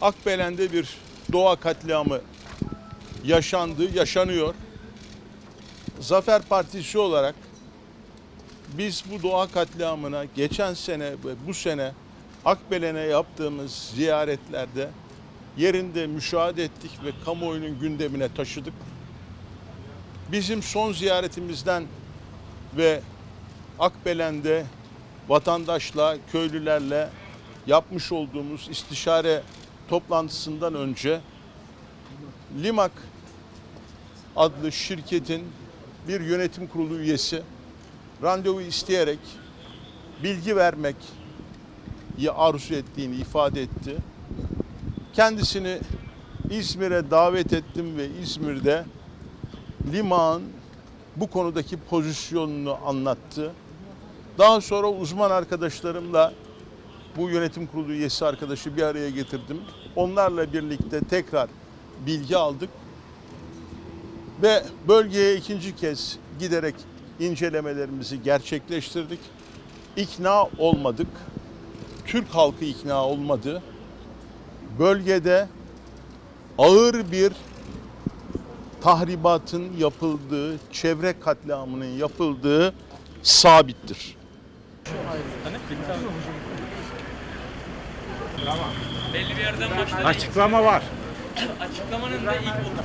Akbelen'de bir doğa katliamı yaşandı, yaşanıyor. Zafer Partisi olarak biz bu doğa katliamına geçen sene ve bu sene Akbelen'e yaptığımız ziyaretlerde yerinde müşahede ettik ve kamuoyunun gündemine taşıdık. Bizim son ziyaretimizden ve Akbelen'de vatandaşla, köylülerle yapmış olduğumuz istişare toplantısından önce Limak adlı şirketin bir yönetim kurulu üyesi randevu isteyerek bilgi vermek arzu ettiğini ifade etti. Kendisini İzmir'e davet ettim ve İzmir'de Limak'ın bu konudaki pozisyonunu anlattı. Daha sonra uzman arkadaşlarımla bu yönetim kurulu üyesi arkadaşı bir araya getirdim. Onlarla birlikte tekrar bilgi aldık. Ve bölgeye ikinci kez giderek incelemelerimizi gerçekleştirdik. İkna olmadık. Türk halkı ikna olmadı. Bölgede ağır bir tahribatın yapıldığı, çevre katliamının yapıldığı sabittir. Belli bir yerden başladı. Açıklama var. Açıklamanın da ilk oldu.